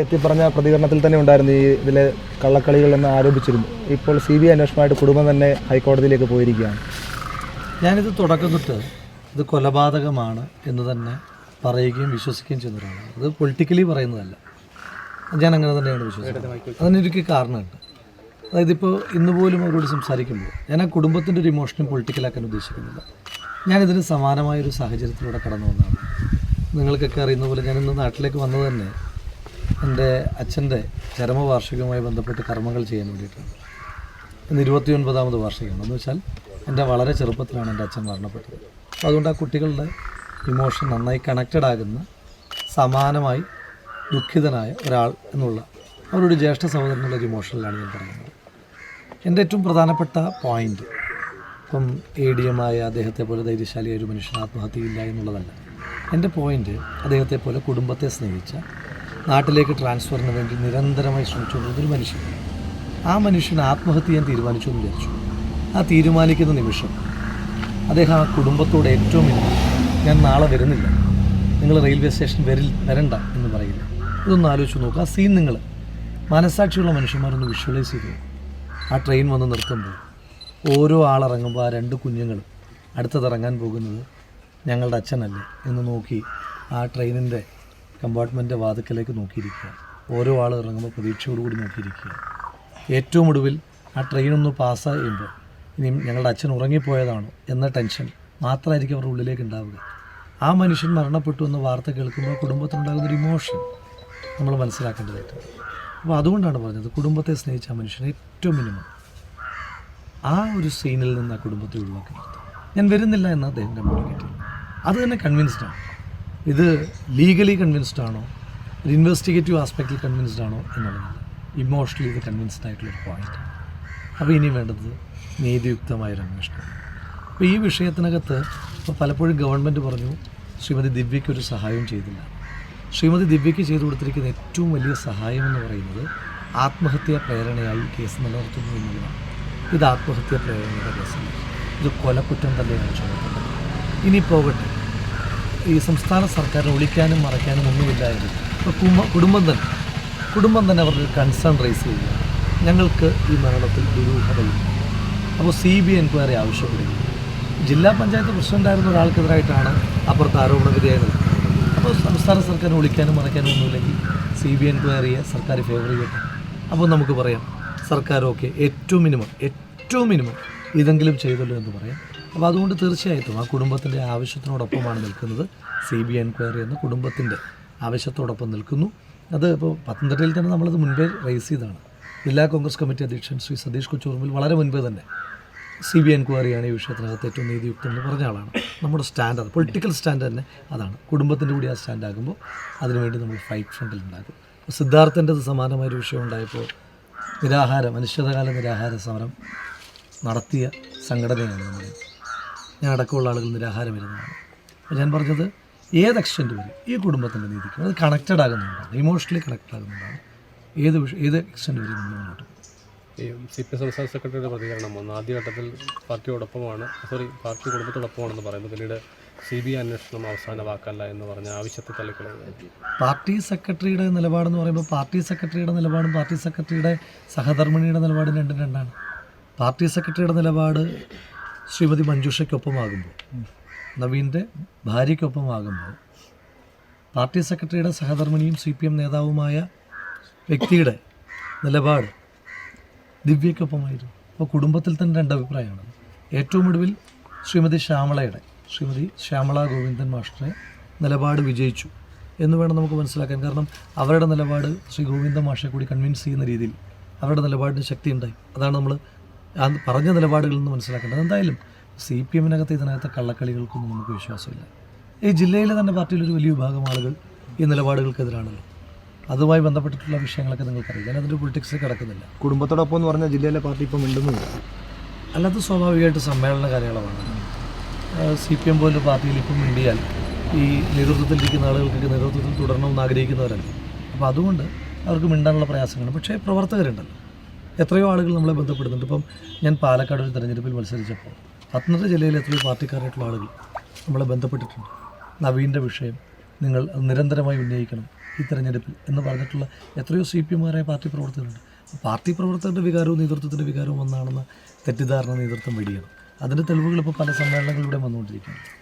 എത്തിപ്പറഞ്ഞ പ്രതികരണത്തിൽ തന്നെ ഉണ്ടായിരുന്നു ഈ ഇതിലെ കള്ളക്കളികൾ എന്ന് ആരോപിച്ചിരുന്നു. ഇപ്പോൾ സി ബി ഐ അന്വേഷണമായിട്ട് കുടുംബം തന്നെ ഹൈക്കോടതിയിലേക്ക് പോയിരിക്കുകയാണ്. ഞാനിത് തുടക്കം തൊട്ട് ഇത് കൊലപാതകമാണ് എന്ന് തന്നെ പറയുകയും വിശ്വസിക്കുകയും ചെയ്യുന്ന അത് പൊളിറ്റിക്കലി പറയുന്നതല്ല. ഞാൻ അങ്ങനെ തന്നെയാണ് വിശ്വസിക്കുന്നത്. അതിനൊരു കാരണമുണ്ട്. അതായത് ഇപ്പോൾ ഇന്ന് പോലും അവരോട് സംസാരിക്കുമ്പോൾ ഞാൻ ആ കുടുംബത്തിന്റെ ഒരു ഇമോഷനും പൊളിറ്റിക്കലാക്കാൻ ഉദ്ദേശിക്കുന്നില്ല. ഞാനിതിന് സമാനമായൊരു സാഹചര്യത്തിലൂടെ കടന്നു വന്നതാണ്. നിങ്ങൾക്കൊക്കെ അറിയുന്ന പോലെ ഞാൻ ഇന്ന് നാട്ടിലേക്ക് വന്നത് തന്നെ എന്റെ അച്ഛന്റെ ചരമവാർഷികവുമായി ബന്ധപ്പെട്ട് കർമ്മങ്ങൾ ചെയ്യാൻ വേണ്ടിയിട്ടാണ്. ഇന്ന് ഇരുപത്തി ഒൻപതാമത് വാർഷികമാണ്. എന്ന് വെച്ചാൽ എന്റെ വളരെ ചെറുപ്പത്തിലാണ് എന്റെ അച്ഛൻ മരണപ്പെട്ടത്. അതുകൊണ്ട് ആ കുട്ടികളുടെ ഇമോഷൻ നന്നായി കണക്റ്റഡ് ആകുന്ന സമാനമായി ദുഃഖിതനായ ഒരാൾ എന്നുള്ള അവരുടെ ജ്യേഷ്ഠ സഹോദരനുള്ള ഒരു ഇമോഷനിലാണ് ഞാൻ പറയുന്നത്. എന്റെ ഏറ്റവും പ്രധാനപ്പെട്ട പോയിന്റ് ഇപ്പം എ ഡി എം ആയ അദ്ദേഹത്തെ പോലെ ധൈര്യശാലിയായ ഒരു മനുഷ്യൻ ആത്മഹത്യയില്ല എന്നുള്ളതല്ല. എന്റെ പോയിന്റ് അദ്ദേഹത്തെ പോലെ കുടുംബത്തെ സ്നേഹിച്ച നാട്ടിലേക്ക് ട്രാൻസ്ഫറിന് വേണ്ടി നിരന്തരമായി ശ്രമിച്ചുകൊണ്ടിരുന്ന ഒരു മനുഷ്യൻ. ആ മനുഷ്യൻ ആത്മഹത്യ ചെയ്യാൻ തീരുമാനിച്ചു എന്ന് വിചാരിച്ചു. ആ തീരുമാനിക്കുന്ന നിമിഷം അദ്ദേഹം ആ കുടുംബത്തോട് ഏറ്റവും ഇല്ല ഞാൻ നാളെ വരുന്നില്ല. നിങ്ങൾ റെയിൽവേ സ്റ്റേഷൻ വരിൽ വരണ്ട എന്ന് പറയില്ല. ഇതൊന്ന് ആലോചിച്ച് നോക്കുക ആ സീൻ നിങ്ങൾ മനസാക്ഷിയുള്ള മനുഷ്യന്മാരൊന്ന് വിഷ്വലൈസ് ചെയ്തു ആ ട്രെയിൻ വന്ന് നിർത്തുമ്പോൾ ഓരോ ആളിറങ്ങുമ്പോൾ ആ രണ്ട് കുഞ്ഞുങ്ങൾ അടുത്തത് ഇറങ്ങാൻ പോകുന്നത് ഞങ്ങളുടെ അച്ഛനല്ലേ എന്ന് നോക്കി ആ ട്രെയിനിന്റെ കമ്പാർട്ട്മെന്റ് വാതിക്കലേക്ക് നോക്കിയിരിക്കുക. ഓരോ ആൾ ഇറങ്ങുമ്പോൾ പ്രതീക്ഷയോടുകൂടി നോക്കിയിരിക്കുക. ഏറ്റവും ഒടുവിൽ ആ ട്രെയിനൊന്ന് പാസ് ചെയ്യുമ്പോൾ ഇനി ഞങ്ങളുടെ അച്ഛൻ ഉറങ്ങിപ്പോയതാണോ എന്ന ടെൻഷൻ മാത്രമായിരിക്കും അവരുടെ ഉള്ളിലേക്ക് ഉണ്ടാവുക. ആ മനുഷ്യൻ മരണപ്പെട്ടു എന്ന വാർത്ത കേൾക്കുമ്പോൾ കുടുംബത്തിനുണ്ടാകുന്ന ഒരു ഇമോഷൻ നമ്മൾ മനസ്സിലാക്കേണ്ടതായിട്ട്. അപ്പോൾ അതുകൊണ്ടാണ് പറഞ്ഞത് കുടുംബത്തെ സ്നേഹിച്ച ആ മനുഷ്യനെ ഏറ്റവും മിനിമം ആ ഒരു സീനിൽ നിന്ന് ആ കുടുംബത്തെ ഒഴിവാക്കി ഞാൻ വരുന്നില്ല എന്ന് അദ്ദേഹം കമ്മ്യൂണിക്കേറ്റ് അത് തന്നെ കൺവിൻസ്ഡ് ആണ്. ഇത് ലീഗലി കൺവിൻസ്ഡ് ആണോ? ഒരു ഇൻവെസ്റ്റിഗേറ്റീവ് ആസ്പെക്റ്റിൽ കൺവിൻസ്ഡ് ആണോ എന്നുള്ളത്. ഇമോഷണലി ഇത് കൺവിൻസ്ഡ് ആയിട്ടുള്ളൊരു പോയിന്റ് അപ്പോൾ ഇനി വേണ്ടത് നീതിയുക്തമായൊരു അന്വേഷണം. അപ്പോൾ ഈ വിഷയത്തിനകത്ത് ഇപ്പോൾ പലപ്പോഴും ഗവൺമെന്റ് പറഞ്ഞു ശ്രീമതി ദിവ്യയ്ക്ക് ഒരു സഹായവും ചെയ്തില്ല. ശ്രീമതി ദിവ്യയ്ക്ക് ചെയ്തു കൊടുത്തിരിക്കുന്ന ഏറ്റവും വലിയ സഹായം എന്ന് പറയുന്നത് ആത്മഹത്യാ പ്രേരണയായി കേസ് നിലനിർത്തുന്നു എന്നുള്ളതാണ്. ഇത് ആത്മഹത്യാ പ്രേരണയുടെ കേസല്ല ഇത് കൊലക്കുറ്റം തന്നെയാണ് ചുമത്തുന്നത്. ഇനി പോകട്ടെ. ഈ സംസ്ഥാന സർക്കാരിനെ ഒളിക്കാനും മറയ്ക്കാനും ഒന്നുമില്ലായിരുന്നു. ഇപ്പോൾ കുമ കുടുംബം തന്നെ. കുടുംബം തന്നെ അവരുടെ കൺസേൺ റേസ് ചെയ്യുക ഞങ്ങൾക്ക് ഈ മരണത്തിൽ ദുരൂഹതയില്ല. അപ്പോൾ സി ബി എൻക്വയറി ആവശ്യപ്പെടുക ജില്ലാ പഞ്ചായത്ത് പ്രസിഡന്റായിരുന്ന ഒരാൾക്കെതിരായിട്ടാണ് അപ്പുറത്ത് ആരോപണ വിധേയത അപ്പോൾ സംസ്ഥാന സർക്കാരിനെ ഒളിക്കാനും മറയ്ക്കാനും ഒന്നുമില്ലെങ്കിൽ സി ബി എൻക്വയറിയെ സർക്കാർ ഫേവർ ചെയ്യട്ടെ. അപ്പോൾ നമുക്ക് പറയാം. സർക്കാരൊക്കെ ഏറ്റവും മിനിമം ഏറ്റവും മിനിമം ഇതെങ്കിലും ചെയ്തല്ലോ എന്ന് പറയാം. അപ്പോൾ അതുകൊണ്ട് തീർച്ചയായിട്ടും ആ കുടുംബത്തിന്റെ ആവശ്യത്തിനോടൊപ്പമാണ് നിൽക്കുന്നത്. സി ബി എൻക്വയറി എന്ന കുടുംബത്തിന്റെ ആവശ്യത്തോടൊപ്പം നിൽക്കുന്നു. അത് ഇപ്പോൾ പത്തനംതിട്ടയിൽ തന്നെ നമ്മളത് മുൻപേ റേസ് ചെയ്തതാണ്. ജില്ലാ കോൺഗ്രസ് കമ്മിറ്റി അധ്യക്ഷൻ ശ്രീ സതീഷ് കൊച്ചൂർമിൽ വളരെ മുൻപേ തന്നെ സി ബി എൻക്വയറിയാണ് ഈ വിഷയത്തിനകത്ത് ഏറ്റവും നീതിയുക്തം എന്ന് പറഞ്ഞ ആളാണ്. നമ്മുടെ സ്റ്റാൻഡ് അത് പൊളിറ്റിക്കൽ സ്റ്റാൻഡ് തന്നെ അതാണ്. കുടുംബത്തിന്റെ കൂടി ആ സ്റ്റാൻഡ് ആകുമ്പോൾ അതിനുവേണ്ടി നമ്മൾ ഫൈറ്റ് ഫ്രണ്ടിൽ ഉണ്ടാകും അപ്പോൾ സിദ്ധാർത്ഥന്റെത് സമാനമായൊരു വിഷയം ഉണ്ടായപ്പോൾ നിരാഹാരം അനിശ്ചിതകാല നിരാഹാര സമരം നടത്തിയ സംഘടനയാണ് നമ്മൾ ഞാൻ അടക്കമുള്ള ആളുകൾ നിരാഹാരം വരുന്നതാണ് അപ്പോൾ ഞാൻ പറഞ്ഞത് ഏത് എക്സ്റ്റന്റ് വരെ? ഈ കുടുംബത്തിന്റെ നീതിക്ക്. അത് കണക്റ്റഡ് ആകുന്നുണ്ടാണ് ഇമോഷണലി കണക്റ്റഡ് ആകുന്നുണ്ടാണ് ഏത് വിഷയം ഏത് എക്സ്റ്റന്റ് വരെ നമ്മൾ മുന്നോട്ട് ഈ സി പി സംസ്ഥാന സെക്രട്ടറിയുടെ പ്രതികരണം വന്നു. ആദ്യഘട്ടത്തിൽ പാർട്ടിയോടൊപ്പമാണ് സോറി പാർട്ടി കുടുംബത്തോടൊപ്പമാണെന്ന് പറയുന്നു. പിന്നീട് സി ബി ഐ അന്വേഷണം അവസാന വാക്കല്ല എന്ന് പറഞ്ഞ ആവശ്യത്തെ തള്ളിക്കളയുക പാർട്ടി സെക്രട്ടറിയുടെ നിലപാടെന്ന് പറയുമ്പോൾ പാർട്ടി സെക്രട്ടറിയുടെ നിലപാടും പാർട്ടി സെക്രട്ടറിയുടെ സഹധർമ്മിണിയുടെ നിലപാടും രണ്ടും രണ്ടാണ്. പാർട്ടി സെക്രട്ടറിയുടെ നിലപാട് ശ്രീമതി മഞ്ജുഷയ്ക്കൊപ്പമാകുമ്പോൾ നവീന്റെ ഭാര്യയ്ക്കൊപ്പമാകുമ്പോൾ പാർട്ടി സെക്രട്ടറിയുടെ സഹധർമ്മിണിയും സി പി എം നേതാവുമായ വ്യക്തിയുടെ നിലപാട് ദിവ്യയ്ക്കൊപ്പമായിരുന്നു. അപ്പോൾ കുടുംബത്തിൽ തന്നെ രണ്ട് അഭിപ്രായമാണ്. ഏറ്റവും ഒടുവിൽ ശ്രീമതി ശ്യാമളയുടെ ശ്രീമതി ശ്യാമള ഗോവിന്ദൻ മാഷ്ടറെ നിലപാട് വിജയിച്ചു എന്ന് വേണം നമുക്ക് മനസ്സിലാക്കാൻ. കാരണം അവരുടെ നിലപാട് ശ്രീ ഗോവിന്ദൻ മാഷെ കൂടി കൺവിൻസ് ചെയ്യുന്ന രീതിയിൽ അവരുടെ നിലപാടിന് ശക്തി ഉണ്ടായി അതാണ് നമ്മൾ ആ പറഞ്ഞ നിലപാടുകളിൽ നിന്ന് മനസ്സിലാക്കേണ്ടത് എന്തായാലും സി പി എമ്മിനകത്ത് ഇതിനകത്ത് കള്ളക്കളികൾക്കൊന്നും നമുക്ക് വിശ്വാസമില്ല. ഈ ജില്ലയിലെ തന്നെ പാർട്ടിയിലൊരു വലിയ വിഭാഗം ആളുകൾ ഈ നിലപാടുകൾക്കെതിരാണല്ലോ. അതുമായി ബന്ധപ്പെട്ടിട്ടുള്ള വിഷയങ്ങളൊക്കെ നിങ്ങൾക്കറിയാം ഞാൻ അതിന്റെ പൊളിറ്റിക്സിൽ കിടക്കുന്നില്ല. കുടുംബത്തോടൊപ്പം എന്ന് പറഞ്ഞാൽ ജില്ലയിലെ പാർട്ടി ഇപ്പം മിണ്ടുന്നില്ല. അല്ലാത്ത സ്വാഭാവികമായിട്ട് സമ്മേളന കാര്യങ്ങളാണ്. സി പി എം പോലുള്ള പാർട്ടിയിൽ ഇപ്പം മിണ്ടിയാൽ ഈ നേതൃത്വത്തിലിരിക്കുന്ന ആളുകൾക്ക് നേതൃത്വത്തിൽ തുടരണമെന്ന് ആഗ്രഹിക്കുന്നവരല്ല? അപ്പോൾ അതുകൊണ്ട് അവർക്ക് മിണ്ടാനുള്ള പ്രയാസങ്ങളാണ് പക്ഷേ പ്രവർത്തകരുണ്ടല്ലോ. എത്രയോ ആളുകൾ നമ്മളെ ബന്ധപ്പെടുന്നുണ്ട്. ഇപ്പം ഞാൻ പാലക്കാട് ഒരു തെരഞ്ഞെടുപ്പിൽ മത്സരിച്ചപ്പോൾ പത്തനംതിട്ട ജില്ലയിൽ എത്രയോ പാർട്ടിക്കാരായിട്ടുള്ള ആളുകൾ നമ്മളെ ബന്ധപ്പെട്ടിട്ടുണ്ട്. നവീന്റെ വിഷയം നിങ്ങൾ നിരന്തരമായി ഉന്നയിക്കണം ഈ തെരഞ്ഞെടുപ്പിൽ എന്ന് പറഞ്ഞിട്ടുള്ള എത്രയോ സി പി എമാരായ പാർട്ടി പ്രവർത്തകരുണ്ട്. പാർട്ടി പ്രവർത്തകരുടെ വികാരവും നേതൃത്വത്തിന്റെ വികാരവും ഒന്നാണെന്ന് തെറ്റിദ്ധാരണ നേതൃത്വം വെടിയണം. അതിന്റെ തെളിവുകൾ ഇപ്പോൾ പല സമ്മേളനങ്ങളിലൂടെ വന്നുകൊണ്ടിരിക്കുന്നു.